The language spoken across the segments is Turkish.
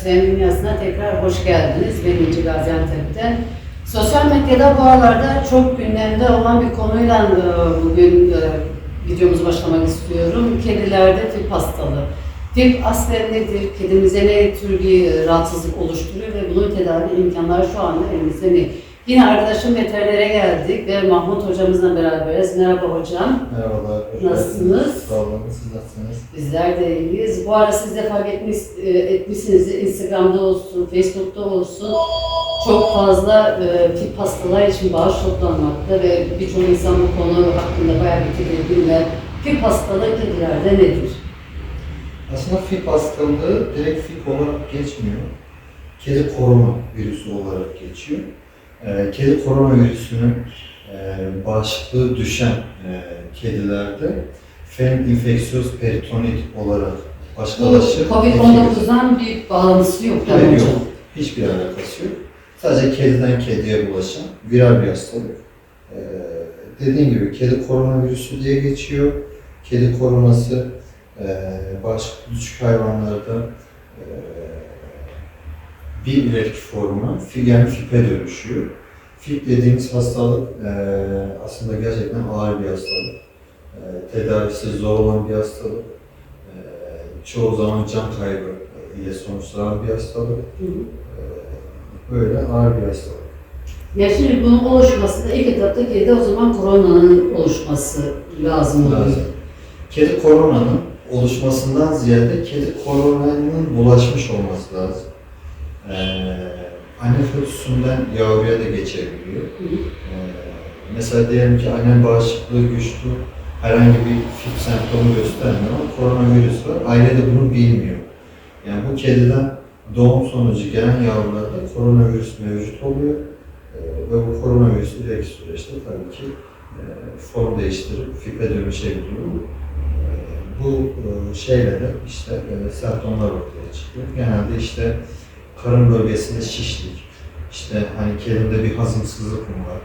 İşlem Dünyası'na tekrar hoş geldiniz. Ben İnci Gaziantep'ten. Sosyal medyada bu aralarda çok gündemde olan bir konuyla e, bugün e, videomuzu başlamak istiyorum. Kedilerde tip hastalığı. Tip aslen nedir? Kedimize ne tür bir e, rahatsızlık oluşturuyor ve bunun tedavi imkanları şu anda elimizde ne? Yine arkadaşım veterinere geldik ve Mahmut hocamızla beraberiz. Merhaba hocam. Merhabalar. Nasılsınız? Sağ olun. Siz nasılsınız? Bizler de iyiyiz. Bu ara siz de fark etmiş, e, etmişsiniz. Instagram'da olsun, Facebook'ta olsun. Çok fazla e, tip hastalar için bağış toplanmakta ve birçok insan bu konu hakkında bayağı bir tedirginler. Tip hastalığı kedilerde nedir? Aslında FİP hastalığı direkt FİP olarak geçmiyor. Kedi korona virüsü olarak geçiyor. Ee, kedi korona virüsünün e, bağışıklığı düşen e, kedilerde fen infeksiyöz peritonit olarak başkalaşır. Covid-19'dan bir bağlantısı yok Hayır hocam? yok. Hiçbir alakası yok. Sadece kediden kediye bulaşan viral bir hastalık. Ee, dediğim gibi kedi koronavirüsü diye geçiyor. Kedi koronası e, bağışıklığı düşük hayvanlarda e, bir ileriki formuna, fi- yani FİP'e dönüşüyor. FİP dediğimiz hastalık e, aslında gerçekten ağır bir hastalık. E, tedavisi zor olan bir hastalık. E, çoğu zaman can kaybı ile sonuçlanan bir hastalık. Hı hı. Ee, Böyle ağır bir hastalık. Ya şimdi bunun oluşması da ilk etapta kedide o zaman koronanın oluşması lazım oluyor. Lazım. Kedi koronanın oluşmasından ziyade kedi koronanın bulaşmış olması lazım. Ee, anne fötüsünden yavruya da geçebiliyor. Ee, mesela diyelim ki anne bağışıklığı güçlü, herhangi bir fit semptomu göstermiyor ama koronavirüs var. Aile de bunu bilmiyor. Yani bu kediden doğum sonucu gelen yavrularda koronavirüs mevcut oluyor. Ee, ve bu koronavirüs ileriki süreçte tabii ki e, form değiştirip FİP'e dönüşebiliyor. Bu e, şeyle de işte e, semptomlar ortaya çıkıyor. Genelde işte karın bölgesinde şişlik, işte hani kedimde bir hazımsızlık mı var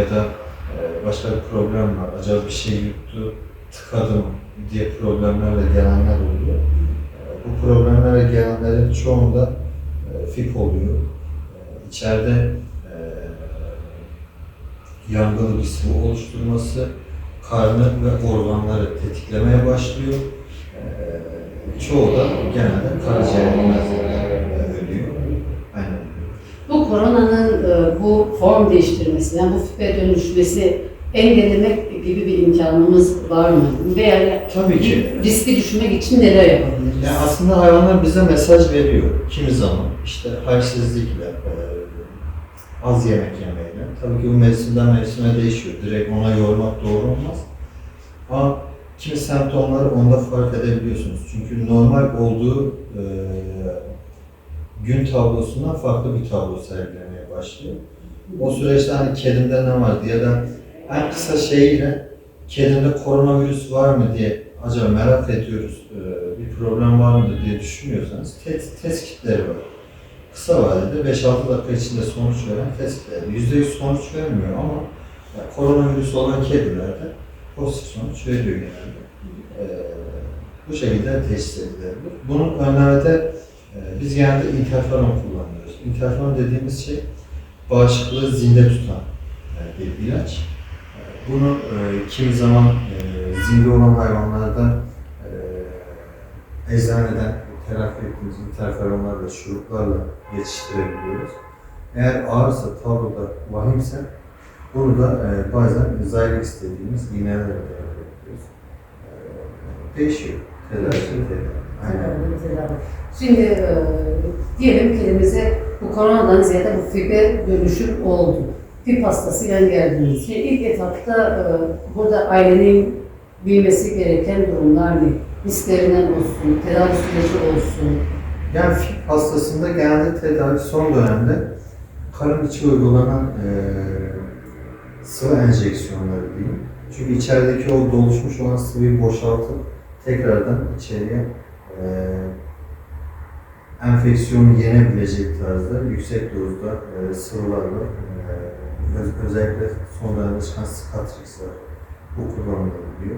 ya da e, başka bir problem var, acaba bir şey yuttu, tıkadım diye problemlerle gelenler oluyor. E, Bu problemlerle gelenlerin çoğunda e, FİP oluyor. E, İçeride e, bir sıvı oluşturması karnı ve organları tetiklemeye başlıyor. E, Çoğu da genelde karaciğer ölüyor. Koronanın e, bu form değiştirmesi, yani bu fipe dönüşmesi engellemek gibi bir imkanımız var mı? Veya Tabii ki. riski düşürmek için neler yapabiliriz? Yani aslında hayvanlar bize mesaj veriyor. Kimi zaman işte halsizlikle, e, az yemek yemeyle. Tabii ki bu mevsimden mevsime değişiyor. Direkt ona yormak doğru olmaz. Ama kimi semptomları onda fark edebiliyorsunuz. Çünkü normal olduğu e, gün tablosundan farklı bir tablo sergilemeye başlıyor. O süreçte hani kedimde ne var diye de en kısa şeyiyle kedimde koronavirüs var mı diye acaba merak ediyoruz, e, bir problem var mı diye düşünüyorsanız test, test kitleri var. Kısa vadede 5-6 dakika içinde sonuç veren test kitleri. %100 sonuç vermiyor ama ya, koronavirüs olan kedilerde pozitif sonuç veriyor genelde. E, bu şekilde teşhis edilebilir. Bunun önlemede biz genelde interferon kullanıyoruz. Interferon dediğimiz şey bağışıklığı zinde tutan e, bir ilaç. E, Bunu e, kimi zaman e, zinde olan hayvanlarda eczaneden telafi ettiğimiz interferonlarla, şuruplarla yetiştirebiliyoruz. Eğer ağırsa, tabloda vahimse bunu da e, bazen Zylex dediğimiz iğnelerle beraber yapıyoruz. E, değişiyor. Tedavi tedavi. Şimdi e, diyelim ki bu koronadan ziyade bu fibe dönüşüm oldu. Fib hastasıyla geldiniz. Şimdi ilk etapta e, burada ailenin bilmesi gereken durumlar ne? Risklerinden olsun, tedavi süreci olsun. Yani FİP hastasında genelde tedavi son dönemde karın içi uygulanan eee sıvı enjeksiyonları diyeyim. Çünkü içerideki o doluşmuş olan sıvıyı boşaltıp tekrardan içeriye eee enfeksiyonu yenebilecek tarzda yüksek dozda eee, sıvılarla öz- özellikle son dönemde çıkan Scatrix var. Bu kullanılabiliyor.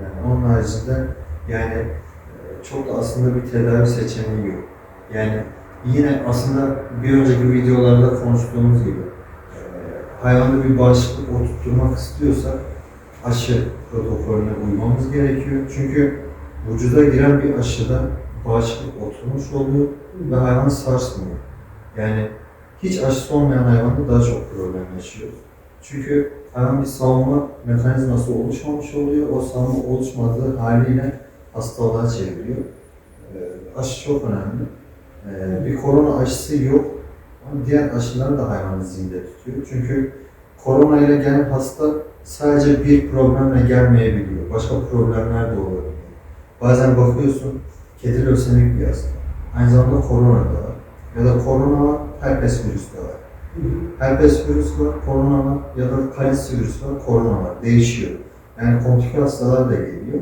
Eee, onun haricinde yani e, çok da aslında bir tedavi seçeneği yok. Yani yine aslında bir önceki videolarda konuştuğumuz gibi e, hayvanda bir bağışıklık oturtturmak istiyorsak aşı protokolüne uymamız gerekiyor. Çünkü vücuda giren bir aşıda bağışıklık oturmuş oluyor ve hayvanı sarsmıyor. Yani hiç aşısı olmayan hayvanda daha çok problem yaşıyor. Çünkü hayvan bir savunma mekanizması oluşmamış oluyor. O savunma oluşmadığı haliyle hastalığa çeviriyor. Ee, aşı çok önemli. Ee, bir korona aşısı yok ama diğer aşılar da hayvanı zinde tutuyor. Çünkü korona ile gelen hasta sadece bir problemle gelmeyebiliyor. Başka problemler de olabiliyor. Bazen bakıyorsun kedi lösemik bir hasta. Aynı zamanda korona da var. Ya da korona var, herpes virüsü de var. Herpes virüsü var, korona var ya da kalis virüsü var, korona var. Değişiyor. Yani komplike hastalar da geliyor.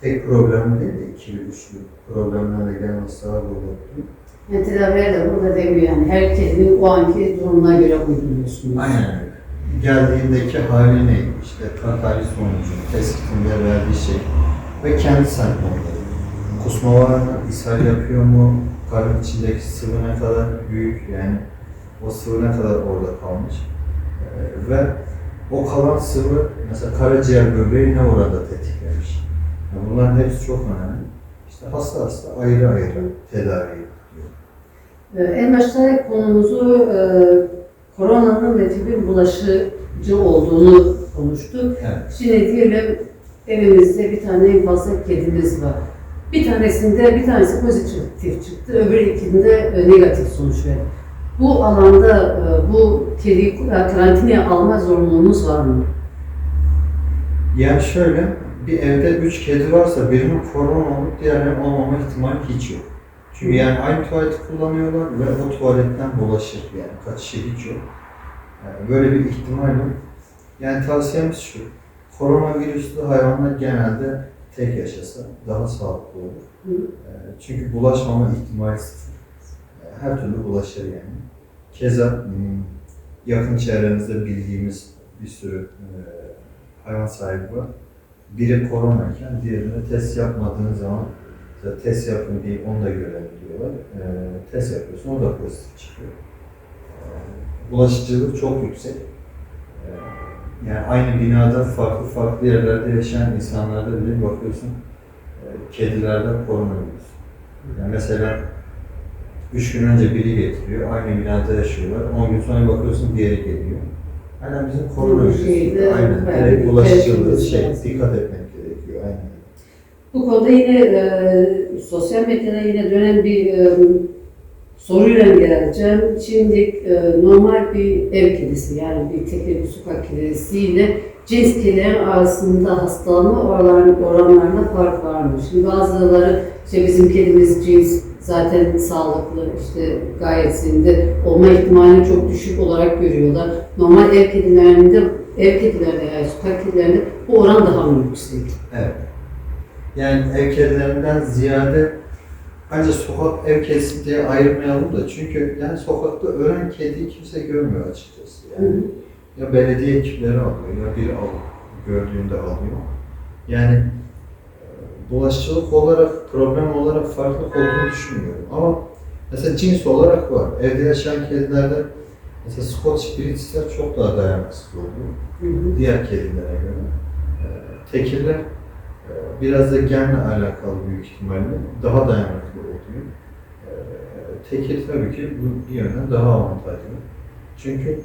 Tek problem değil de ikili, üçlü problemlerle gelen hastalar da olabiliyor. Yani tedaviler de burada demiyor yani. Her kedinin o anki durumuna göre uyguluyorsunuz. Aynen öyle. Geldiğindeki hali neydi? İşte kartali sonucu, tespitinde verdiği şey ve kendi semptomları. Kusma var mı? ishal yapıyor mu? Karın içindeki sıvı ne kadar büyük yani o sıvı ne kadar orada kalmış. Ee, ve o kalan sıvı mesela karaciğer böbreği ne orada tetiklemiş. Yani bunların hepsi çok önemli. İşte hasta hasta ayrı ayrı tedavi ediliyor. Ee, En başta konumuzu e, koronanın ve tibin bulaşıcı olduğunu konuştuk. Evet. Şimdi diyelim evimizde bir tane fazla kedimiz var. Bir tanesinde bir tanesi pozitif çıktı, öbür ikinde e, negatif sonuç verdi. Bu alanda e, bu kediyi e, karantinaya alma zorunluluğumuz var mı? Yani şöyle, bir evde üç kedi varsa birinin korona olup diğerlerinin olmama ihtimali hiç yok. Çünkü yani aynı tuvaleti kullanıyorlar ve o tuvaletten bulaşır yani kaçışı hiç yok. Yani böyle bir ihtimal yok. Yani tavsiyemiz şu, koronavirüslü hayvanlar genelde tek yaşasa daha sağlıklı olur. Hı. Ee, Çünkü bulaşmama ihtimali sıfır. Ee, Her türlü bulaşır yani. Keza hmm, yakın çevremizde bildiğimiz bir sürü e, hayvan sahibi var. Biri koronayken diğerine test yapmadığın zaman işte test yapın diye onu da görelim diyorlar. Ee, test yapıyorsun o da pozitif çıkıyor. Bulaşıcılık çok yüksek. Yani aynı binada farklı farklı yerlerde yaşayan insanlarda bile bakıyorsun e, kedilerde koronavirüs. Yani mesela üç gün önce biri getiriyor, aynı binada yaşıyorlar. 10 gün sonra bakıyorsun diğeri geliyor. Aynen bizim koronavirüs. şeyde Aynen. Direkt bulaşıcılığı şey, dikkat etmek gerekiyor. Aynen. Bu konuda yine e, sosyal medyada yine dönen bir e, soruyla geleceğim. Şimdi e, normal bir ev kedisi yani bir tekli bir sokak kedisiyle cins kedilerin arasında hastalanma oranlarında, oranlarında fark var mı? Şimdi bazıları işte bizim kedimiz cins zaten sağlıklı işte gayet zinde olma ihtimalini çok düşük olarak görüyorlar. Normal ev kedilerinde ev kedilerde yani sokak kedilerinde bu oran daha mı yüksek? Evet. Yani ev kedilerinden ziyade bence sokak ev kedisi diye ayırmayalım da çünkü yani sokakta ölen kediyi kimse görmüyor açıkçası. Yani hı. ya belediye ekipleri alıyor ya biri al gördüğünde alıyor. Yani e, bulaşıcılık olarak, problem olarak farklı olduğunu düşünmüyorum. Ama mesela cins olarak var. Evde yaşayan kedilerde mesela Scottish British'ler çok daha dayanıksız oluyor Hı hı. diğer kedilere göre. E, tekirler biraz da genle alakalı büyük ihtimalle daha dayanıklı oluyor. E, tekir tabii ki bu bir yönden daha avantajlı. Çünkü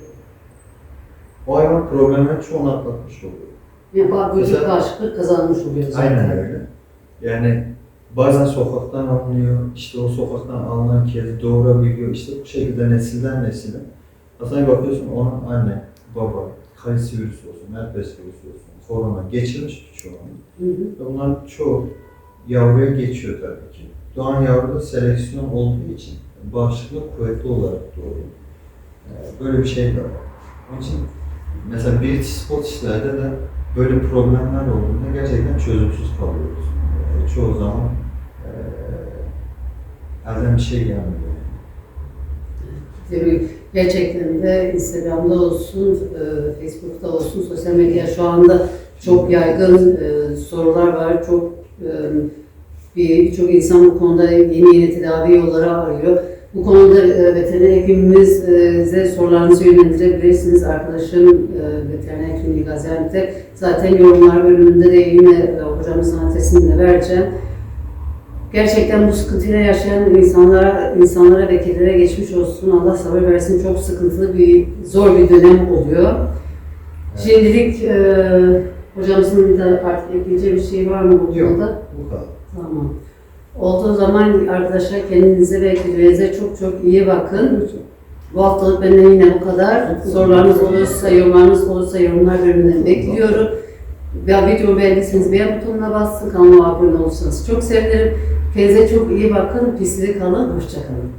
o hayvan problemlerin çoğunu atlatmış oluyor. Yani Mesela- bağışıklık kazanmış oluyor zaten. Aynen öyle. Yani bazen sokaktan alınıyor, işte o sokaktan alınan kedi doğurabiliyor, işte bu şekilde nesilden nesile. Aslında bakıyorsun ona anne, baba, kalisi virüsü olsun, herpes virüsü olsun, korona geçirmiş birçoğunu. Ve bunların çoğu yavruya geçiyor tabii ki. Doğan yavruda seleksiyon olduğu için bağışıklık kuvvetli olarak doğuyor. Ee, Böyle bir şey de var. Onun için mesela British Scottish'lerde de böyle problemler olduğunda gerçekten çözümsüz kalıyoruz. Ee, Çoğu zaman eee elden bir şey gelmiyor. Tabii gerçekten de Instagram'da olsun, e, Facebook'ta olsun, sosyal medya şu anda çok yaygın e, sorular var. Çok e, bir birçok insan bu konuda yeni yeni tedavi yolları arıyor. Bu konuda e, veteriner hekimimize sorularınızı yönlendirebilirsiniz. Arkadaşım e, veteriner hekimliği Gaziantep. Zaten yorumlar bölümünde de yine e, hocamızın adresini de vereceğim. Gerçekten bu sıkıntıyla yaşayan insanlara, insanlara ve kedilere geçmiş olsun. Allah sabır versin. Çok sıkıntılı bir, zor bir dönem oluyor. Şimdilik e, hocamızın da artık ekleyeceği bir şey var mı bu Yok. konuda? Bu kadar. Tamam. Olduğu zaman arkadaşlar kendinize ve kedinize çok çok iyi bakın. Bu haftalık benden yine bu kadar. Sorularınız olursa, yorumlarınız olursa yorumlar bölümünden bekliyorum. Ve videomu beğendiyseniz beğen butonuna basın, kanalıma abone olursanız çok sevinirim. Kendinize çok iyi bakın, pislik kalın, hoşçakalın.